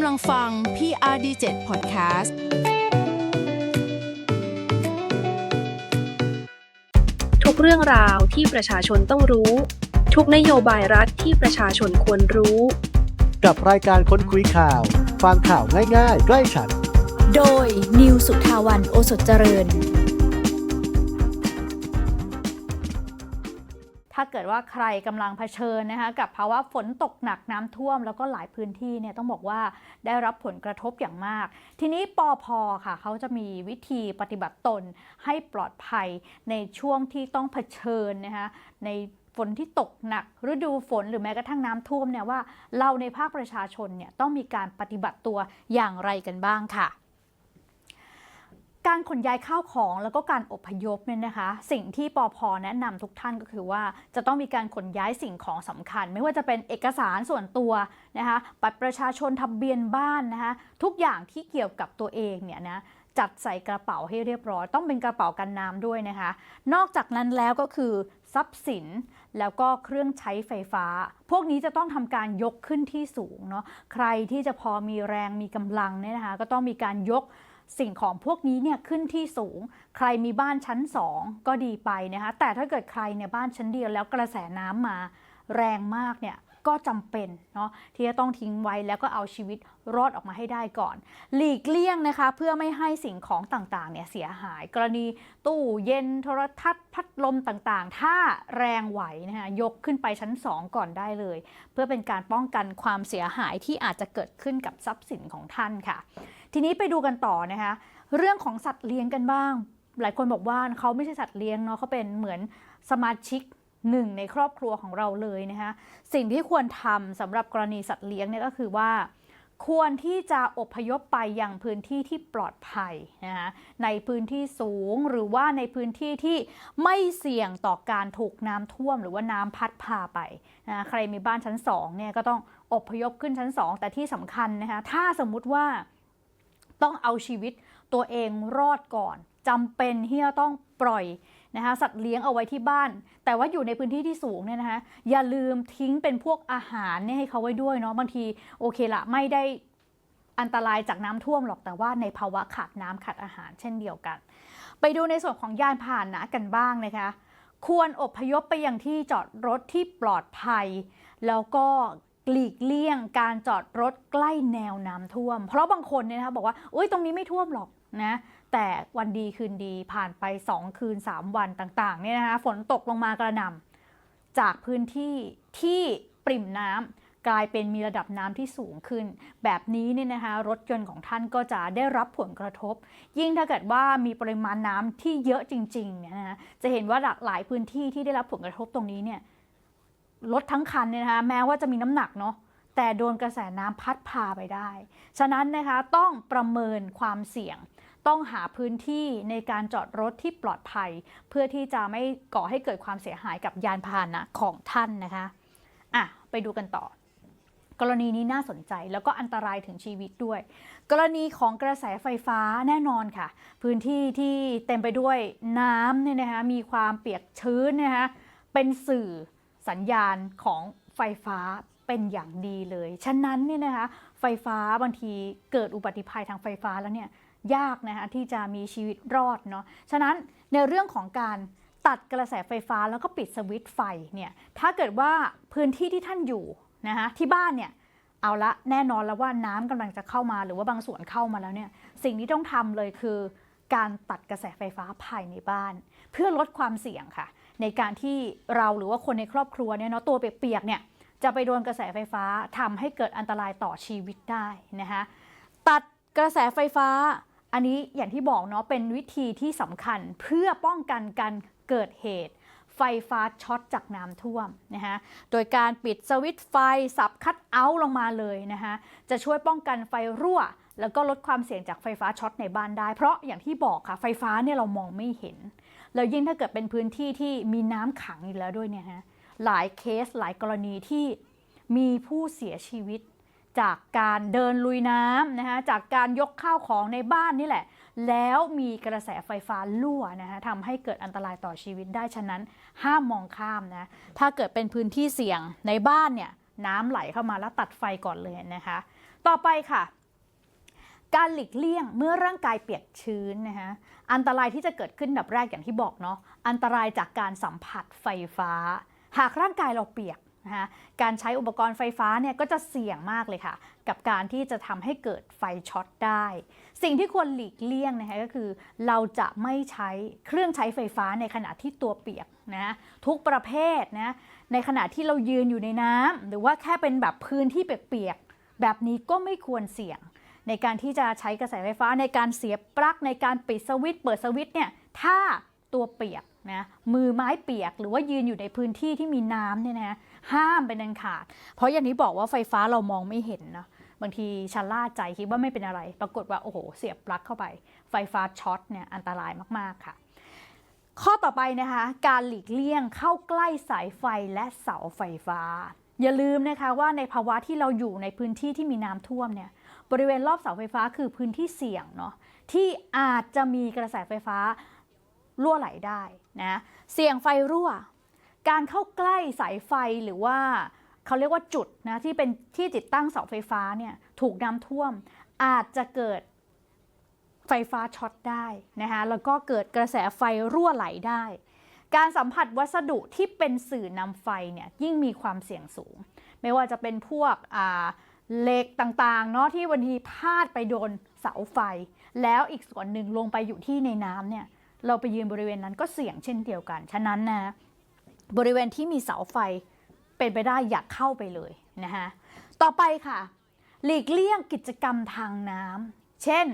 ำลังฟัง PRD7 Podcast ทุกเรื่องราวที่ประชาชนต้องรู้ ทุกนโยบายรัฐที่ประชาชนควรรู้ กับรายการค้นคุยข่าว ฟังข่าวง่ายๆ ใกล้ฉัน โดยนิวสุทาวันโอสถเจริญ ถ้าเกิดว่าใครกำลังเผชิญนะคะกับภาวะฝนตกหนักน้ำท่วม แล้วก็หลายพื้นที่เนี่ยต้องบอกว่าได้รับผลกระทบอย่างมาก ทีนี้ปอพอค่ะเขาจะมีวิธีปฏิบัติตนให้ปลอดภัยในช่วงที่ต้องเผชิญนะคะในฝนที่ตกหนักฤดูฝนหรือแม้กระทั่งน้ำท่วมเนี่ยว่าเราในภาคประชาชนเนี่ยต้องมีการปฏิบัติตัวอย่างไรกันบ้างค่ะ การขนย้ายข้าวของแล้วก็การอพยพเนี่ยนะคะ สิ่งที่ปอพแนะนำทุกท่านก็คือว่า จะต้องมีการขนย้ายสิ่งของสำคัญ ไม่ว่าจะเป็นเอกสารส่วนตัวนะคะบัตรประชาชนทะเบียนบ้านนะคะทุกอย่างที่เกี่ยวกับตัวเองเนี่ยนะจัดใส่กระเป๋าให้เรียบร้อย ต้องเป็นกระเป๋ากันน้ำด้วยนะคะ นอกจากนั้นแล้วก็คือทรัพย์สินแล้วก็เครื่องใช้ไฟฟ้า พวกนี้จะต้องทำการยกขึ้นที่สูงเนาะใครที่จะพอมีแรงมีกำลังเนี่ยนะคะ ก็ต้องมีการยก สิ่งของพวกนี้เนี่ยขึ้นที่สูง ใครมีบ้านชั้น 2 ก็ดีไปนะคะแต่ถ้าเกิดใครเนี่ยบ้านชั้นเดียวแล้วกระแสน้ำมาแรงมากเนี่ยก็จำเป็นเนาะที่จะต้องทิ้งไว้แล้วก็เอาชีวิตรอดออกมาให้ได้ก่อน หลีกเลี่ยงนะคะ เพื่อไม่ให้สิ่งของต่างๆเนี่ยเสียหาย กรณีตู้เย็นโทรทัศน์พัดลมต่างๆ ถ้าแรงไหวนะคะยกขึ้นไปชั้น 2 ก่อนได้เลย เพื่อเป็นการป้องกันความเสียหายที่อาจจะเกิดขึ้นกับทรัพย์สินของท่านค่ะ ทีนี้ไปดูกันต่อนะคะเรื่องของสัตว์เลี้ยงกันบ้าง หลายคนบอกว่าเขาไม่ใช่สัตว์เลี้ยงเนาะเขาเป็นเหมือนสมาชิกหนึ่งในครอบครัวของเราเลยนะคะสิ่งที่ควรทำสำหรับกรณีสัตว์เลี้ยงเนี่ยก็คือว่าควรที่จะอบพยพไปยังพื้นที่ที่ปลอดภัยนะคะในพื้นที่สูงหรือว่าในพื้นที่ที่ไม่เสี่ยงต่อการถูกน้ำท่วม หรือว่าน้ำพัดพาไปนะใครมีบ้านชั้น2เนี่ยก็ต้องอบพยพขึ้นชั้น2แต่ที่สำคัญนะคะถ้าสมมุติว่า ต้องเอาชีวิตตัวเองรอดก่อนจำเป็นที่จะต้องปล่อยนะคะสัตว์เลี้ยงเอาไว้ที่บ้าน แต่ว่าอยู่ในพื้นที่ที่สูงเนี่ยนะคะอย่าลืมทิ้งเป็นพวกอาหารเนี่ยให้เขาไว้ด้วยเนาะบางทีโอเคละไม่ได้อันตรายจากน้ำท่วมหรอกแต่ว่าในภาวะขาดน้ำขาดอาหารเช่นเดียวกัน ไปดูในส่วนของยานพาหนะกันบ้างนะคะ ควรอบพยพไปยังที่จอดรถที่ปลอดภัย แล้วก็ หลีกเลี่ยงการจอดรถใกล้แนวน้ำท่วม เพราะบางคนเนี่ยนะคะบอกว่าอุ้ยตรงนี้ไม่ท่วมหรอกนะแต่วันดีคืนดีผ่านไป 2 คืน 3 วันต่างๆเนี่ยนะคะฝนตกลงมากระหน่ำจากพื้นที่ที่ปริ่มน้ำกลายเป็นมีระดับน้ำที่สูงขึ้น แบบนี้เนี่ยนะคะรถยนต์ของท่านก็จะได้รับผลกระทบ ยิ่งถ้าเกิดว่ามีปริมาณน้ำที่เยอะจริงๆเนี่ยนะคะจะเห็นว่าหลากหลายพื้นที่ที่ได้รับผลกระทบตรงนี้เนี่ย รถทั้งคันเนี่ยนะคะแม้ว่าจะมีน้ำหนักเนาะแต่โดนกระแสน้ำพัดพาไปได้ ฉะนั้นนะคะต้องประเมินความเสี่ยง ต้องหาพื้นที่ในการจอดรถที่ปลอดภัย เพื่อที่จะไม่ก่อให้เกิดความเสียหายกับยานพาหนะของท่านนะคะอะไปดูกันต่อ กรณีนี้น่าสนใจแล้วก็อันตรายถึงชีวิตด้วย กรณีของกระแสไฟฟ้าแน่นอนค่ะ พื้นที่ที่เต็มไปด้วยน้ำเนี่ยนะคะมีความเปียกชื้นนะคะเป็นสื่อ สัญญาณของไฟฟ้าเป็นอย่างดีเลย ฉะนั้นเนี่ยนะคะไฟฟ้าบางทีเกิดอุบัติภัยทางไฟฟ้าแล้วเนี่ยยากนะคะที่จะมีชีวิตรอดเนาะ ฉะนั้นในเรื่องของการตัดกระแสไฟฟ้าแล้วก็ปิดสวิตช์ไฟเนี่ยถ้าเกิดว่าพื้นที่ที่ท่านอยู่นะคะที่บ้านเนี่ยเอาละแน่นอนแล้วว่าน้ำกำลังจะเข้ามาหรือว่าบางส่วนเข้ามาแล้วเนี่ยสิ่งที่ต้องทำเลยคือ การตัดกระแสไฟฟ้าภายในบ้าน เพื่อลดความเสี่ยงค่ะ ในการที่เราหรือว่าคนในครอบครัวเนี่ยเนาะตัวเปียกๆเนี่ยจะไปโดนกระแสไฟฟ้าทำให้เกิดอันตรายต่อชีวิตได้นะคะตัดกระแสไฟฟ้า อันนี้อย่างที่บอกเนาะเป็นวิธีที่สำคัญเพื่อป้องกันการเกิดเหตุ ไฟฟ้าช็อตจากน้ำท่วมนะคะโดยการปิดสวิตช์ไฟสับคัดเอาท์ลงมาเลยนะคะจะช่วยป้องกันไฟรั่ว แล้วก็ลดความเสี่ยงจากไฟฟ้าช็อตในบ้านได้ เพราะอย่างที่บอกค่ะไฟฟ้าเนี่ยเรามองไม่เห็น แล้วยิ่งถ้าเกิดเป็นพื้นที่ที่มีน้ำขังอยู่แล้วด้วยเนี่ยฮะหลายเคสหลายกรณีที่มีผู้เสียชีวิต จากการเดินลุยน้ำนะคะจากการยกข้าวของในบ้านนี่แหละ แล้วมีกระแสไฟฟ้ารั่วนะคะทำให้เกิดอันตรายต่อชีวิตได้ฉะนั้นห้ามมองข้ามนะถ้าเกิดเป็นพื้นที่เสี่ยงในบ้านเนี่ยน้ำไหลเข้ามาแล้วตัดไฟก่อนเลยนะคะ ต่อไปค่ะ การหลีกเลี่ยงเมื่อร่างกายเปียกชื้นนะคะอันตรายที่จะเกิดขึ้นดับแรกอย่างที่บอกเนาะอันตรายจากการสัมผัสไฟฟ้า หากร่างกายเราเปียก นะคะการใช้อุปกรณ์ไฟฟ้าเนี่ยก็จะเสี่ยงมากเลยค่ะ กับการที่จะทำให้เกิดไฟช็อตได้ สิ่งที่ควรหลีกเลี่ยงนะคะก็คือ เราจะไม่ใช้เครื่องใช้ไฟฟ้าในขณะที่ตัวเปียกนะทุกประเภทนะในขณะที่เรายืนอยู่ในน้ำหรือว่าแค่เป็นแบบพื้นที่เปียกๆแบบนี้ก็ไม่ควรเสี่ยง ในการที่จะใช้กระแสไฟฟ้าในการเสียบปลั๊กในการปิดสวิตช์เปิดสวิตช์เนี่ยถ้าตัวเปียก นะมือไม้เปียกหรือว่ายืนอยู่ในพื้นที่ที่มีน้ำเนี่ยนะห้ามเป็นอันขาด เพราะอย่างที่บอกว่าไฟฟ้าเรามองไม่เห็นนะบางทีชะล่าใจคิดว่าไม่เป็นอะไร ปรากฏว่าโอ้โหเสียบปลั๊กเข้าไป ไฟฟ้าช็อตเนี่ยอันตรายมากๆค่ะ ข้อต่อไปนะคะการหลีกเลี่ยงเข้าใกล้สายไฟและเสาไฟฟ้า อย่าลืมนะคะว่าในภาวะที่เราอยู่ในพื้นที่ที่มีน้ำท่วมเนี่ยบริเวณรอบเสาไฟฟ้าคือพื้นที่เสี่ยงเนาะที่อาจจะมีกระแสไฟฟ้า รั่วไหลได้นะเสี่ยงไฟรั่ว การเข้าใกล้สายไฟหรือว่าเขาเรียกว่าจุดนะที่เป็นที่ติดตั้งเสาไฟฟ้าเนี่ยถูกน้ำท่วม อาจจะเกิดไฟฟ้าช็อตได้นะคะแล้วก็เกิดกระแสไฟรั่วไหลได้ การสัมผัสวัสดุที่เป็นสื่อนำไฟเนี่ยยิ่งมีความเสี่ยงสูง ไม่ว่าจะเป็นพวกอ่าเหล็กต่างๆเนาะที่วันทีพาดไปโดนเสาไฟ แล้วอีกส่วนหนึ่งลงไปอยู่ที่ในน้ำเนี่ย เราไปยืนบริเวณนั้นก็เสี่ยงเช่นเดียวกัน ฉะนั้นนะบริเวณที่มีเสาไฟเป็นไปได้อย่าเข้าไปเลยนะคะต่อไปค่ะ หลีกเลี่ยงกิจกรรมทางน้ำเช่น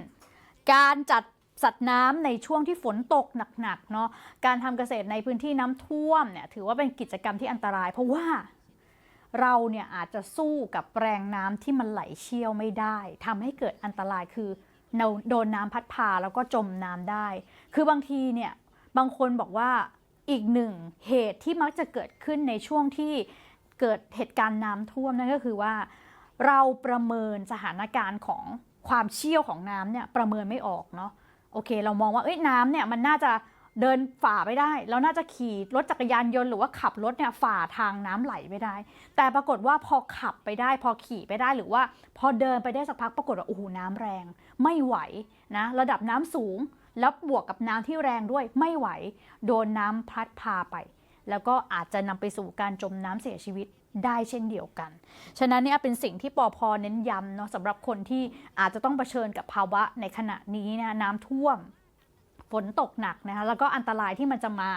การจัดสัตว์น้ำในช่วงที่ฝนตกหนักๆเนาะการทำเกษตรในพื้นที่น้ำท่วมเนี่ยถือว่าเป็นกิจกรรมที่อันตราย เพราะว่าเราเนี่ยอาจจะสู้กับแรงน้ำที่มันไหลเชี่ยวไม่ได้ทำให้เกิดอันตรายคือ โดนน้ำพัดพาแล้วก็จมน้ำได้ คือบางทีเนี่ยบางคนบอกว่าอีกหนึ่งเหตุที่มักจะเกิดขึ้นในช่วงที่เกิดเหตุการณ์น้ำท่วมนั่นก็คือว่า เราประเมินสถานการณ์ของความเชี่ยวของน้ำเนี่ยประเมินไม่ออกเนาะโอเค เรามองว่าเอ้ยน้ำเนี่ยมันน่าจะ เดินฝ่าไปได้เราน่าจะขี่รถจักรยานยนต์หรือว่าขับรถเนี่ยฝ่าทางน้ำไหลไปได้ แต่ปรากฏว่าพอขับไปได้ พอขี่ไปได้หรือว่า พอเดินไปได้สักพักปรากฏว่าโอ้โหน้ำแรง ไม่ไหวนะระดับน้ำสูง แล้วบวกกับน้ำที่แรงด้วยไม่ไหว โดนน้ำพัดพาไป แล้วก็อาจจะนำไปสู่การจมน้ำเสียชีวิตได้เช่นเดียวกัน ฉะนั้นเนี่ยเป็นสิ่งที่ปอพเน้นย้ำเนาะสำหรับคนที่อาจจะต้องเผชิญกับภาวะในขณะนี้นะน้ำท่วม ฝนตกหนักนะคะแล้วก็อันตรายที่มันจะมา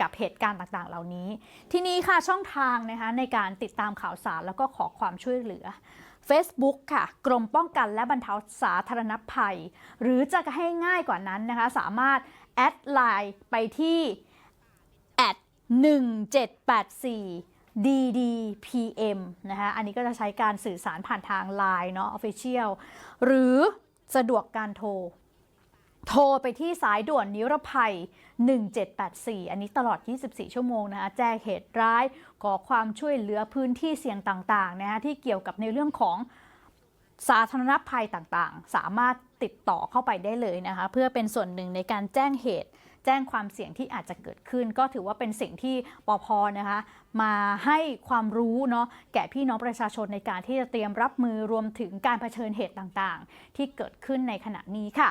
กับเหตุการณ์ต่างๆ เหล่านี้ ที่นี้ค่ะช่องทางนะคะในการติดตามข่าวสารแล้วก็ขอความช่วยเหลือ Facebook ค่ะ กรมป้องกันและบรรเทาสาธารณภัย หรือจะให้ง่ายกว่านั้นนะคะ สามารถแอดไลน์ไปที่แอด1784 DDPM นะคะอันนี้ก็จะใช้การสื่อสารผ่านทาง Line เนาะ Official หรือสะดวกการโทร โทรไปที่สายด่วนนิรภัย 1784 อันนี้ตลอด 24 ชั่วโมงนะคะแจ้งเหตุร้ายขอความช่วยเหลือพื้นที่เสี่ยงต่างๆนะคะที่เกี่ยวกับในเรื่องของสาธารณภัยต่างๆ สามารถติดต่อเข้าไปได้เลยนะคะ เพื่อเป็นส่วนหนึ่งในการแจ้งเหตุ แจ้งความเสี่ยงที่อาจจะเกิดขึ้น ก็ถือว่าเป็นสิ่งที่ปอพนะคะ มาให้ความรู้เนาะแก่พี่น้องประชาชนในการที่จะเตรียมรับมือรวมถึงการเผชิญเหตุต่างๆ ที่เกิดขึ้นในขณะนี้ค่ะ